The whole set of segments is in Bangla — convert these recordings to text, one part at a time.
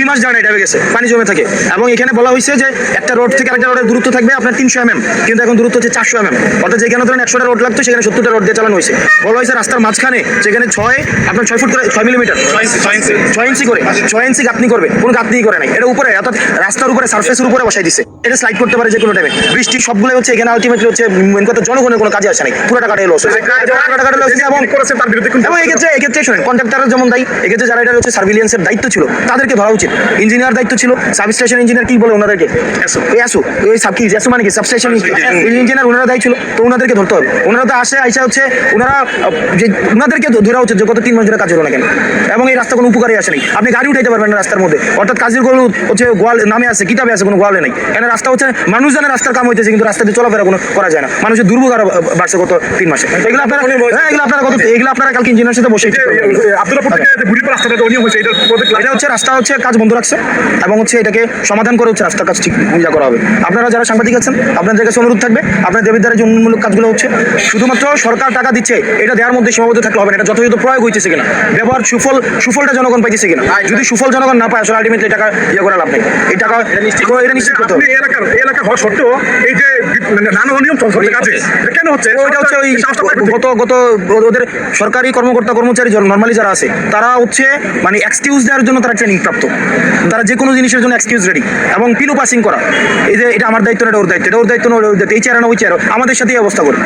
দুই মাস জানা ডেবে গেছে পানি জমে থাকে। এবং এখানে বলা হয়েছে যে একটা রোড থেকে আরেকটা রোডের দূরত্ব থাকবে আপনার তিনশো এমএম কিন্তু এখন দূরত্ব হচ্ছে চারশো এমএম অর্থাৎ যেখানে ধরেন একশোটা রোড লাগতো সেখানে সত্তরটা রোড দিয়ে চালানো হয়েছে। বলা হয়েছে রাস্তার মাঝখানে যেখানে ছয় আপনার ছয় ফুট করে ছয় মিলিমিটার ছয় ইঞ্চি করে ছয় ইঞ্চি গাঁথনি করবে কোনো গাঁথনি করে নাই। এটা উপরে অর্থাৎ রাস্তার উপরে সার্ফেসের উপরে বসাই দিচ্ছে এটা স্লাইড করতে পারে যে কোনো টাইমে বৃষ্টি সবগুলো হচ্ছে এখানে আলটিমেটলি হচ্ছে মেন কথা জনগণের কোনো কাজে আসে নাই। পুরো টাকাটাই লস টাকাটা লস এবং করেছে তার বিরুদ্ধে এবং এক্ষেত্রে এক্ষেত্রে শোনেন কন্ট্রাক্টারের যেমন দায়ী এক্ষেত্রে যারা এটা হচ্ছে সার্ভিলিয়েন্সের দায়িত্ব ছিল তাদেরকে ধরা উচিত। ইঞ্জিনিয়ার দায়িত্ব ছিল সাবস্টেশন ইঞ্জিনিয়ার কি বলে ওনাদেরকে? এই আসু এই সাব কি মানে কি? সাবস্টেশন ইঞ্জিনিয়ার ওনারা দায়ী ছিল তো ওনাদেরকে ধরতে হবে। ওনারা তো আসে আইসা হচ্ছে ওনারা যে ওনাদেরকে ধরা উচিত যে গত তিন মাস ধরে কাজ হলো না কেন? এবং এই রাস্তা কোনো উপকারই আসে নাই। আপনি গাড়ি উঠাইতে পারবেন না রাস্তার মধ্যে। অর্থাৎ কাজের গরু হচ্ছে গোয়াল নামে আছে কিতাবে আছে কোনো গোয়ালে নাই। কেন রাস্তা হচ্ছে মানুষ জানে রাস্তার কাম হইতেছে কিন্তু রাস্তাতে চলাফেরা কোনো করা যায় না। মানুষের দুর্ভোগ আরও বাড়ছে গত তিন মাসে। এগুলো আপনারা হ্যাঁ এগুলো আপনারা গত এগুলো আপনারা কালকে ইঞ্জিনিয়ার সাথে বসে রাস্তাটা এটা হচ্ছে রাস্তা হচ্ছে কাজ বন্ধ রাখছে এবং হচ্ছে এটাকে সমাধান করে হচ্ছে রাস্তার কাজ ঠিক ইয়া করা হবে। আপনারা যারা সাংবাদিক আছেন আপনাদের কাছে অনুরোধ থাকবে আপনার দেবের দ্বারা যে উন্নয়নমূলক কাজগুলো হচ্ছে শুধুমাত্র সরকার টাকা দিচ্ছে এটা দেওয়ার মধ্যে সীমাবদ্ধ থাকলে হবে না এটা যথাযথ প্রয়োগ হইতেছে কিনা ব্যবহার সুফল সুফলটা জনগণ পাইতেছে কিনা যদি সুফল জনগণ না পায় আসলে আলটিমেটলি টাকা ইয়ে করা লাভ নেই। এই টাকা এটা নিশ্চিত করতে হবে। এলাকার এলাকা হওয়া সত্ত্বেও এই যে মানে নানা অনিয়ম চলছে কাজে কেন হচ্ছে? ওইটা হচ্ছে ওই গত গত ওদের সরকারি কর্মকর্তা কর্মচারী নর্মালি যারা আছে তারা হচ্ছে মানে এক্সকিউজ দেওয়ার জন্য তারা ট্রেনিং প্রাপ্ত তারা যে কোনো জিনিসের জন্য এক্সকিউজ রেডি এবং পিলু পাসিং করা। এই যে এটা আমার দায়িত্ব না এটা ওর দায়িত্ব এটা ওর দায়িত্ব না ওর দায়িত্ব। এই চেয়ার না ওই চেয়ার আমাদের সাথেই অবস্থা করে।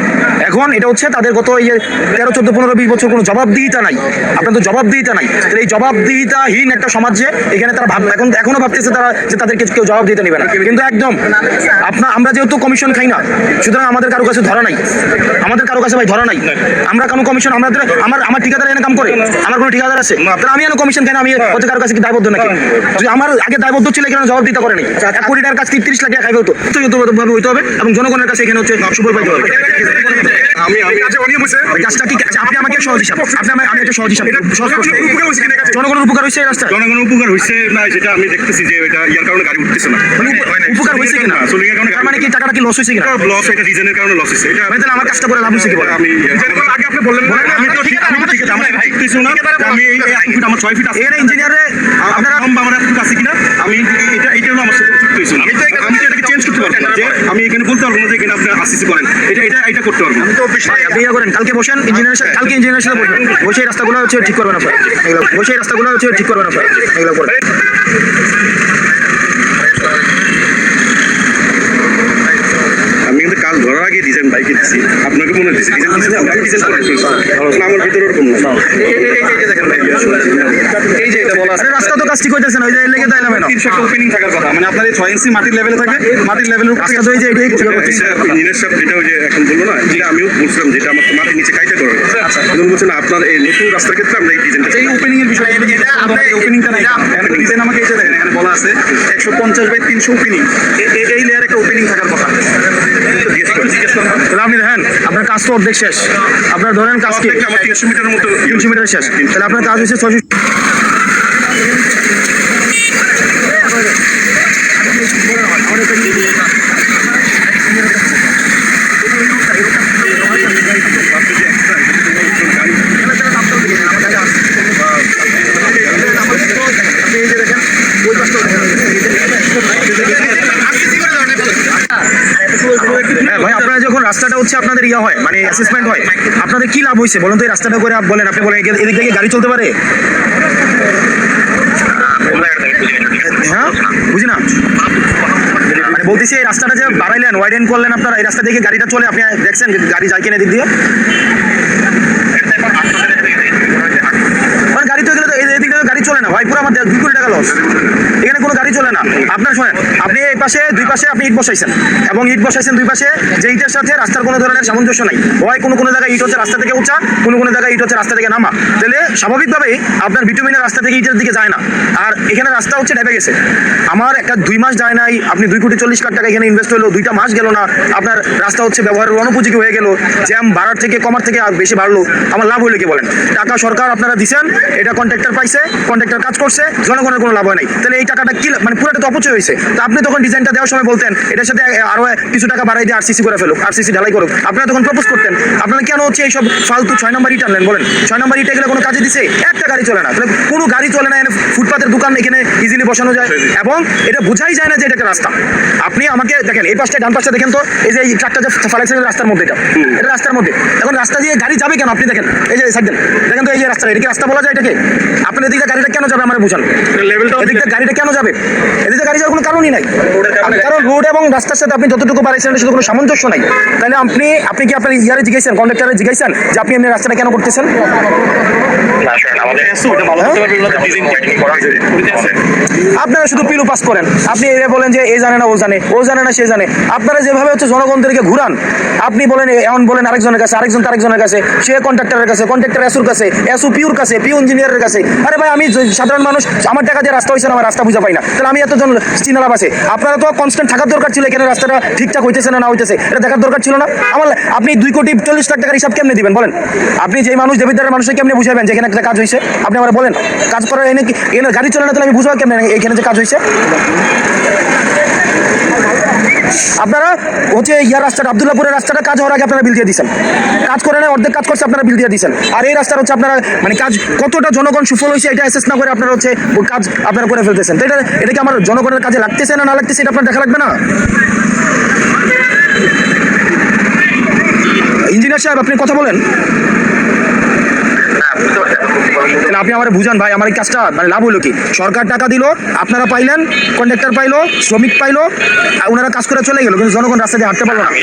এখন এটা হচ্ছে তাদের গত ইয়ে তেরো চোদ্দ পনেরো বিশ বছর কোনো জবাবদিহিতা নাই। আপনার তো জবাবদিহিতা নাই। তাহলে এই জবাবদিহিতাহীন একটা সমাজে এখানে তারা ভাব এখন এখনও ভাবতেছে তারা যে তাদেরকে কেউ জবাব দিতে নিবে না। কিন্তু একদম আপনার আমরা যেহেতু কমিশন খাই না সুতরাং আমাদের কারও কাছে ধরা নাই। আমাদের কারও কাছে ভাই ধরা নাই। আমরা কোনো কমিশন আমাদের আমার আমার ঠিকাদার এনে কাম করে। আমার কোনো ঠিকাদার আছে। তাহলে আমি এনে কমিশন খাই না? আমি হচ্ছে কারও কাছে কি দায়বদ্ধ নাকি? যদি আমার আগে দায়বদ্ধ ছিল এখানে জবাব দিতে করে নাই এক কোটি টাকার কাজ তিরিশ লাখ টাকা খাইবে হতো? হইতে হবে এবং জনগণের কাছে এখানে হচ্ছে সুফল পাইতে হবে। আমি আমি কাজে অনিয়ম হয়েছে কাজটা কি আচ্ছা, আপনি আমাকে সহজ হিসাব আপনি আমাকে- আমি একটা সহজ হিসাব সহজ প্রশ্ন। উপকার হয়েছে কিনা কাজে? জনগণের উপকার হয়েছে এই জনগণের উপকার হয়েছে না সেটা আমি দেখতেছি যে এটা ইয়ার কারণে গাড়ি উঠতেছে না। মানে উপকার হয়েছে কিনা? সোলিং এর কারণে মানে কি টাকাটা কি লস হয়েছে কিনা? লস এটা রিজনের কারণে লস হয়েছে এটা তাহলে আমার কাজটা করে লাভ হয়েছে কি বলেন? আমি আগে আপনি বললেন আমি তো ঠিক আমি ঠিক আছে আমার ভাই কিছু না। আমি এই এই এক ফুট আমার ছয় ফিট আছে। এখানে ইঞ্জিনিয়ারে আপনি আসিসি করেন। এটা এটা এটা করতে পারব। না। ভাই, আপনি ইয়ে করেন কালকে বসেন ইঞ্জিনিয়ার সাথে কালকে ইঞ্জিনিয়ার সাথে বসবেন। বসে রাস্তাগুলো হচ্ছে ঠিক করবেন আপনার। এগুলো বসে রাস্তাগুলো হচ্ছে ঠিক করবেন আপনার। এগুলো করে আমি কিন্তু কাল ধরার আগে ডিজাইন আপনাকে মনে ডিজাইন করে আমার ভিতরে ওরকম না। এই যে এটা বলা আরে রাস্তা তো কাজ ঠিক ওই যে লেগে তাইলাম না তিনশো ওপেনিং থাকার কথা। মানে আপনার এই ছয় ইঞ্চি মাটির লেভেলে থাকে মাটির লেভেলের উপর রাস্তা তো এই এটাই ইঞ্জিনিয়ার সাহেব যেটা ওই যে এখন বলল না যেটা আমিও বলছিলাম যেটা আমার মাটির নিচে কাইটা করার কথা এখন বলছেন আপনার এই নতুন রাস্তার ক্ষেত্রে আমরা এই ডিজাইনটা এই ওপেনিং এর বিষয়ে আপনার ওপেনিংটা নাই। এখানে ডিজাইন আমাকে এই যে দেখেন। এখানে বলা আছে একশো পঞ্চাশ বাই তিনশো ওপেনিং এই লেয়ার একটা ওপেনিং থাকার কথা। জিজ্ঞেস করলাম তাহলে আপনি দেখেন আপনার কাজ তো অর্ধেক শেষ। আপনার ধরেন কাজ কি? তিনশো মিটারের মতো তিনশো মিটার শেষ। তাহলে আপনার কাজ হচ্ছে ছয়শো আপনি এই যে দেখেন ওই পাশটা হ্যাঁ ভাই আপনারা যখন রাস্তাটা হচ্ছে আপনাদের ইয়া হয় মানে অ্যাসেসমেন্ট হয়। আপনাদের কি লাভ হয়েছে বলুন তো এই রাস্তাটা করে বলেন, আপনি বলেন, এদিক থেকে গাড়ি চলতে পারে? হ্যাঁ? বুঝি না? মানে বলতেছি এই রাস্তাটা যে বাড়াইলেন ওয়াইডেন করলেন আপনারা, এই রাস্তা থেকে গাড়িটা চলে, আপনি দেখছেন গাড়ি যায় কিনা এদিক দিয়ে? মানে গাড়ি তো এখানে চলে না। ভাই, পুরো আমার দুই কোটি টাকা লস এখানে কোনো গাড়ি চলে না। আপনার শোনেন, আপনি এই পাশে, দুই পাশে আপনি ইট বসাইছেন। এবং ইট বসাইছেন দুই পাশে, যে ইটের সাথে রাস্তার কোনো ধরনের সামঞ্জস্য নাই। হয় কোনো কোনো জায়গায় ইট হচ্ছে রাস্তা থেকে উঁচা, কোনো কোনো জায়গায় ইট হচ্ছে রাস্তা থেকে নামা। তাহলে স্বাভাবিকভাবেই আপনার ভিটামিনের রাস্তা থেকে ইটের দিকে যায় না। আর এখানে রাস্তা হচ্ছে ডেবে গেছে। আমার একটা দুই মাস যায় নাই, আপনি দুই কোটি চল্লিশ লাখ টাকা এখানে ইনভেস্ট হলো, দুইটা মাস গেল না। আপনার রাস্তা হচ্ছে ব্যবহারের অনুপযোগী হয়ে গেল। জ্যাম বাড়ার থেকে, কমার থেকে বেশি বাড়লো। আমার লাভ হইল কি বলেন? টাকা সরকার আপনারা দিচ্ছেন এটা কন্ট্রাক্টর পাইছে কন্ট্রাক্টর কাজ করছে জনগণের কোনো লাভ হয় নাই। তাহলে এই টাকাটা কি মানে পুরোটা তো অপচয় হয়েছে। তো আপনি তখন ডিজাইনটা দেওয়ার সময় বলতেন এটার সাথে আরও কিছু টাকা বাড়াই দিয়ে আরসিসি করে ফেলুক আরসিসি ঢালাই করুক। আপনারা তখন প্রপোজ করতেন আপনারা কেন হচ্ছে এইসব ফালতু ছয় নম্বর ইট আনলেন বলেন? ছয় নম্বর ইটে গেলে কোনো কাজে দিছে? একটা গাড়ি চলে না। তাহলে কোনো গাড়ি চলে না এখানে ফুটপাতের দোকান এখানে ইজিলি বসানো যায়। এবং এটা বোঝাই যায় না যে এটা রাস্তা। আপনি আমাকে দেখেন এই পাশটা ডান পাশটা দেখেন তো এই যে এই ট্রাকটা যে ফালাইছেন রাস্তার মধ্যে এটা। এটা রাস্তার মধ্যে। এখন রাস্তা দিয়ে গাড়ি যাবে কেন? আপনি দেখেন এই যে সাইড দেখেন তো এই যে রাস্তা এটা কি রাস্তা বলা যায় এটাকে? আপনার এদিকে গাড়িটা কেন যাবে আমার বুঝান এদিকে গাড়িটা কেন যাবে? এদিকে গাড়ি যাওয়ার কোনো কারণই নাই। আপনি- কারণ রোড এবং রাস্তার সাথে আপনি যতটুকু সাথে কোনো সামঞ্জস্য নাই। তাহলে আপনি আপনি কি আপনার ইয়ারে জিজ্ঞাসেন কন্ডাক্টরে জিজ্ঞাসেন যে আপনি এমনি রাস্তাটা কেন করতেছেন? আপনারা শুধু পিলু পাস করেন। আপনি এ বলেন যে এ জানে না ও জানে ও জানে না সে জানে। আপনারা যেভাবে হচ্ছে জনগণদেরকে ঘুরান আপনি বলেন এমন বলেন আরেকজনের কাছে আরেকজন তারেকজনের কাছে সে কন্ট্রাক্টরের কাছে কন্ট্রাক্টর এসুর কাছে এসু পিউর কাছে পিউ ইঞ্জিনিয়ারের কাছে। আরে ভাই আমি সাধারণ মানুষ, আমার টাকা দিয়ে রাস্তা হয়েছে আমার রাস্তা বুঝা পাই না। তাহলে আমি এতজন চিনালাভ আছে। আপনারা তো কনস্ট্যান্ট থাকার দরকার ছিল, এখানে রাস্তাটা ঠিকঠাক হইতেছে না না হইতেছে। এটা দেখার দরকার ছিল না। আমার আপনি দুই কোটি চল্লিশ লাখ টাকার হিসাব কেমনে দিবেন, বলেন? আপনি যে মানুষ দেবিদ্বারের মানুষকে কেমনে বুঝাবেন যে এখানে একটা কাজ হয়েছে আপনি আমার বলেন, কাজ করার এনে কি এখানে গাড়ি চলে না, তাহলে আমি বুঝব কেমনে এখানে যে কাজ হয়েছে আপনারা হচ্ছে ইয়ার রাস্তাটা, আবদুল্লাপুরের রাস্তাটা কাজ হওয়ার আগে আপনারা বিল দিয়ে দিচ্ছেন কাজ করে না অর্ধেক কাজ করছে, আপনারা বিল দিয়ে দিচ্ছেন আর এই রাস্তার হচ্ছে আপনারা মানে কাজ কতটা জনগণ সুফল হয়েছে এটা অ্যাসেস না করে আপনারা হচ্ছে কাজ আপনারা করে ফেলতেছেন। তো এটা এটা কি আমার জনগণের কাজে লাগতেছে না না লাগতেছে এটা আপনার দেখা লাগবে না? ইঞ্জিনিয়ার সাহেব, আপনি কথা বলেন। তাহলে আপনি আমার বুঝান ভাই আমার এই কাজটা মানে লাভ হলো কি সরকার টাকা দিল আপনারা পাইলেন কন্ট্রাক্টর পাইলো শ্রমিক পাইলো আর ওনারা কাজ করে চলে গেল কিন্তু জনগণ রাস্তা দিয়ে হাঁটতে পারল না আমি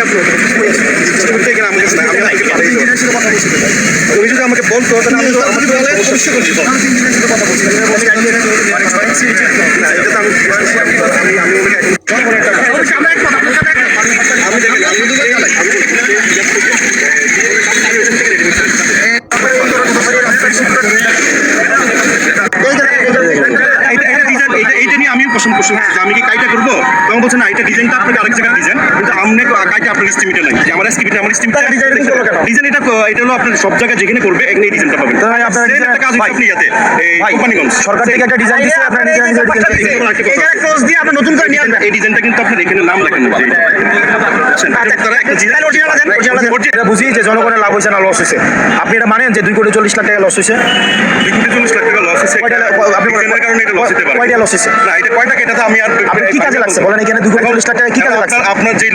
আমি বললাম না এখন যেটা হচ্ছে আমাদের ওয়ার্কিং করা হচ্ছে তুমি যদি আমাকে বলতো তাহলে আমি তো আমাকে বলে আমি আমি আমি ওকে এখন আমি দেখেন আমি তো চালাই আমি এইটা এটা ডিজাইন এইটা এইটা নিয়ে আমিও প্রশ্ন করছি যে আমি কি কাইটা করব তখন বলছে না এটা ডিজাইনটা আপনাকে আরেক জায়গার ডিজাইন কিন্তু আমনে কাইটা আপনার স্টিমিটে নাই। যে আমার স্টিমিটে আমার স্টিমিটে? ডিজাইন এটা এটা হলো আপনার সব জায়গায় যেখানে করবে এখানে এই ডিজাইনটা পাবেন। তো ভাই আপনারা একটা কাজ হচ্ছে আপনি এই কোম্পানিগঞ্জ। সরকার থেকে একটা ডিজাইন দিচ্ছে আপনারা ডিজাইন ক্লোজ দিয়ে আপনি নতুন করে নিয়ে আসবেন এই ডিজাইনটা কিন্তু আপনার এখানে নাম লেখেন ডিজাইন এটা বুঝি যে জনগণের লাভ হয়েছে না লস হয়েছে। আপনি এটা মানেন যে দুই কোটি চল্লিশ লাখ টাকা লস হয়েছে? দুই কোটি চল্লিশ লাখ টাকা লস হয়েছে আপনি কারণে এটা লস হতে পারে। কয়টা লস হয়েছে? না এটা কয়টা এটা তো আমি আর কি কাজে লাগছে? বলেন এখানে দুই কোটি চল্লিশ লাখ টাকা কি কাজে লাগছে? আপনার যে